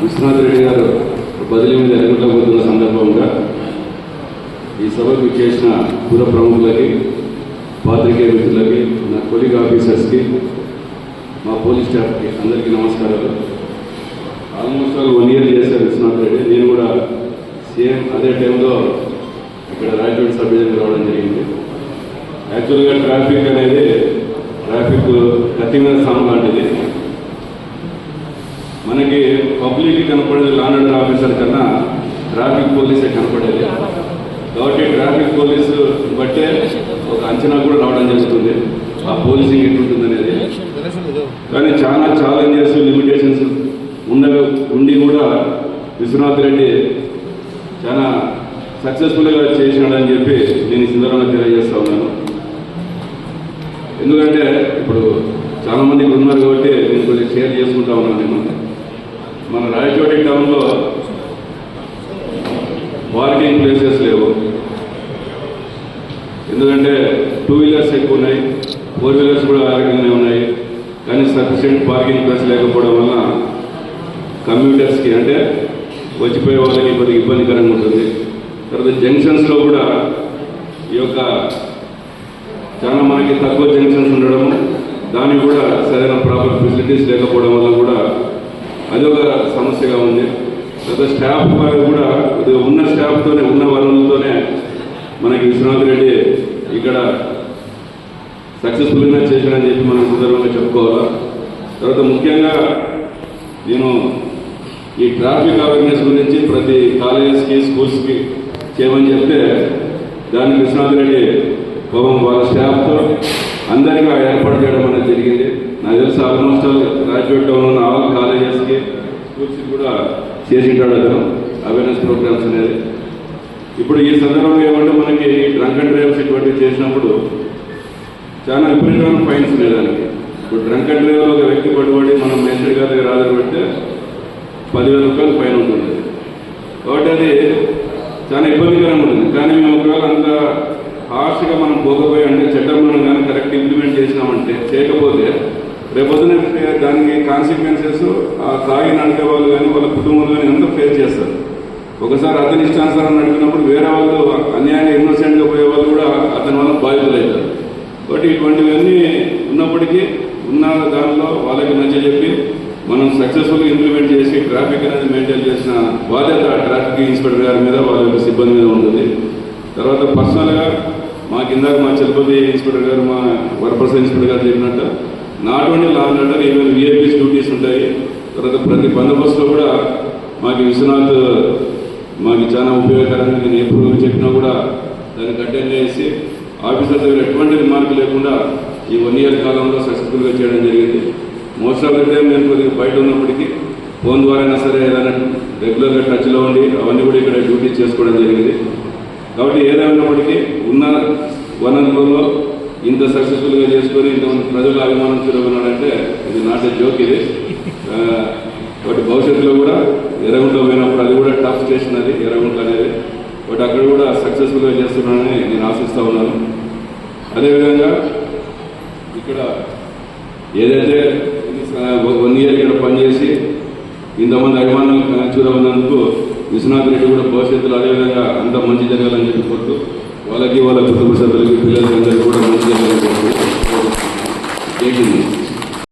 విశ్వనాథ్ రెడ్డి గారు బదిలీ మీద ఎన్నుకోబోతున్న సందర్భంగా ఈ సభకు చేసిన పుర ప్రముఖులకి పాత్రికేయ మిత్రులకి నా కొలిగ్ ఆఫీసర్స్కి మా పోలీస్ స్టాఫ్కి అందరికీ నమస్కారాలు. ఆల్మోస్ట్ ఆల్ వన్ ఇయర్ చేశారు విశ్వనాథ్ రెడ్డి. నేను కూడా సేమ్ అదే టైంలో ఇక్కడ రాయచోటి సబ్ రావడం జరిగింది. యాక్చువల్గా ట్రాఫిక్ అనేది ట్రాఫిక్ కత్తి మీద లాంటిది. మనకి పబ్లిక్ కనపడేది లాండ్ అండ్ ఆఫీసర్ కన్నా ట్రాఫిక్ పోలీసే కనపడేది? కాబట్టి ట్రాఫిక్ పోలీసు బట్టే ఒక అంచనా కూడా రావడం జరుగుతుంది. ఆ పోలీసింగ్ ఎట్లుంటుంది అనేది కానీ చాలా ఛాలెంజెస్ లిమిటేషన్స్ ఉండగా ఉండి కూడా విశ్వనాథ్ రెడ్డి చాలా సక్సెస్ఫుల్గా చేసినాడని చెప్పి నేను ఈ సందర్భంగా తెలియజేస్తా ఉన్నాను. ఎందుకంటే ఇప్పుడు చాలామంది ఉన్నారు కాబట్టి నేను కొంచెం షేర్ చేసుకుంటా ఉన్నాను నేను. మన రాయచోటి టౌన్లో పార్కింగ్ ప్లేసెస్ లేవు. ఎందుకంటే టూ వీలర్స్ ఎక్కువ ఉన్నాయి. ఫోర్ వీలర్స్ కూడా ఆరోగ్యంగానే ఉన్నాయి. కానీ సఫిషియెంట్ పార్కింగ్ ప్లేస్ లేకపోవడం వల్ల కమ్యూటర్స్కి అంటే వచ్చిపోయే వాళ్ళకి కొద్దిగా ఇబ్బందికరంగా ఉంటుంది. తర్వాత జంక్షన్స్లో కూడా ఈ యొక్క చాలా మనకి తక్కువ జంక్షన్స్ ఉండడం దానికి కూడా సరైన ప్రాపర్ ఫెసిలిటీస్ లేకపోవడం వల్ల కూడా అది ఒక సమస్యగా ఉంది తర్వాత స్టాఫ్ వారు కూడా కొద్దిగా ఉన్న స్టాఫ్తోనే ఉన్న వనరులతోనే మనకి విశ్వనాథ్ రెడ్డి ఇక్కడ సక్సెస్ఫుల్గా చేశాడని చెప్పి మనం సందర్భంగా చెప్పుకోవాలా? తర్వాత ముఖ్యంగా నేను ఈ ట్రాఫిక్ అవేర్నెస్ గురించి ప్రతి కాలేజెస్కి స్కూల్స్కి చేయమని చెప్తే దానికి విశ్వనాథ్ రెడ్డి పాపం వాళ్ళ స్టాఫ్తో అందరికీ ఏర్పాటు చేయడం అనేది జరిగింది. నాకు తెలిసి ఆల్మోస్ట్ రాజ్యోట్ గ్రాడ్యుయేట్ ఉన్న ఆల్ కాలేజెస్కి స్కూల్స్ కూడా చేసింటాడు అతను. అవేర్నెస్ ప్రోగ్రామ్స్ అనేది. ఇప్పుడు ఈ సందర్భంగా ఏమంటే మనకి డ్రంక్ అండ్ డ్రైవ్స్ ఇటువంటివి చేసినప్పుడు చాలా విపరీతమైన ఫైన్స్ ఉన్నాయి దానికి ఇప్పుడు డ్రంక్ అండ్ డ్రైవ్లో ఒక వ్యక్తి పట్టుబడి మనం మేస్త్రి గారి దగ్గర ఆధార పెడితే పదివేల రూపాయలు ఫైన్ ఉంటుంది. కాబట్టి అది చాలా ఇబ్బందికరంగా ఉంటుంది. కానీ మేము ఒకవేళ అంత హార్ష్గా మనం పోకపోయి అంటే చట్టం మనం కానీ కరెక్ట్ ఇంప్లిమెంట్ చేసినామంటే చేయకపోతే రేపొద్దున దానికి కాన్సిక్వెన్సెస్ ఆ తాగి నడిపే వాళ్ళు కానీ వాళ్ళ కుటుంబంలో కానీ అంతా ఫేస్ చేస్తారు. ఒకసారి అతని ఇష్టానుసారం నడిపినప్పుడు వేరే వాళ్ళు అన్యాయంగా ఇన్నోసెంట్గా పోయే వాళ్ళు కూడా అతని వల్ల బాధితులు అవుతారు కాబట్టి ఇటువంటివన్నీ ఉన్నప్పటికీ ఉన్న దానిలో వాళ్ళకి నచ్చ చెప్పి మనం సక్సెస్ఫుల్గా ఇంప్లిమెంట్ చేసి ట్రాఫిక్ అనేది మెయింటైన్ చేసిన బాధ్యత ట్రాఫిక్ ఇన్స్పెక్టర్ గారి మీద వాళ్ళ యొక్క సిబ్బంది మీద ఉంటుంది. తర్వాత పర్సనల్గా మా కింద మా చలపతి ఇన్స్పెక్టర్ గారు మా వరప్రసాద్ ఇన్స్పెక్టర్ గారు చెప్పినట్టు not only law and order even VIPs duties ఉంటాయి? తర్వాత ప్రతి బందోబస్తులో కూడా మాకు విశ్వనాథ్ మాకు చాలా ఉపయోగకరంగా నేను ఎప్పుడు చెప్పినా కూడా దాన్ని కంటెంట్ చేసి ఆఫీసర్ దగ్గర ఎటువంటి రిమార్క్ లేకుండా ఈ వన్ ఇయర్ కాలంలో సక్సెస్ఫుల్గా చేయడం జరిగింది. మోస్ట్ ఆఫ్ ద టైం నేను కొద్దిగా బయట ఉన్నప్పటికీ ఫోన్ ద్వారా అయినా సరే ఏదైనా రెగ్యులర్గా టచ్లో ఉండి అవన్నీ కూడా ఇక్కడ డ్యూటీ చేసుకోవడం జరిగింది. కాబట్టి ఏదైనప్పటికీ ఉన్న వనరులలో ఇంత సక్సెస్ఫుల్గా చేసుకొని ఇంతమంది ప్రజలు అభిమానం చూడమన్నాడంటే ఇది నాట్ జోక్ ఇది. ఒకటి భవిష్యత్తులో కూడా ఎర్రగుంట పోయినప్పుడు అది కూడా టఫ్ స్టేషన్ అది ఎర్రగుంట అనేది. బట్ అక్కడ కూడా సక్సెస్ఫుల్గా చేస్తున్నానని నేను ఆశిస్తా ఉన్నాను. అదేవిధంగా ఇక్కడ ఏదైతే వన్ ఇయర్ ఇక్కడ పనిచేసి ఇంతమంది అభిమానులు చూడమన్నందుకు విశ్వనాథ్ రెడ్డి కూడా భవిష్యత్తులో అదేవిధంగా అంత మంచి జరగాలని చెప్పి కోరుతూ వాళ్ళకి వాళ్ళ కుటుంబ సభ్యులకి పిల్లలకి అందరికీ కూడా మంచి జరిగింది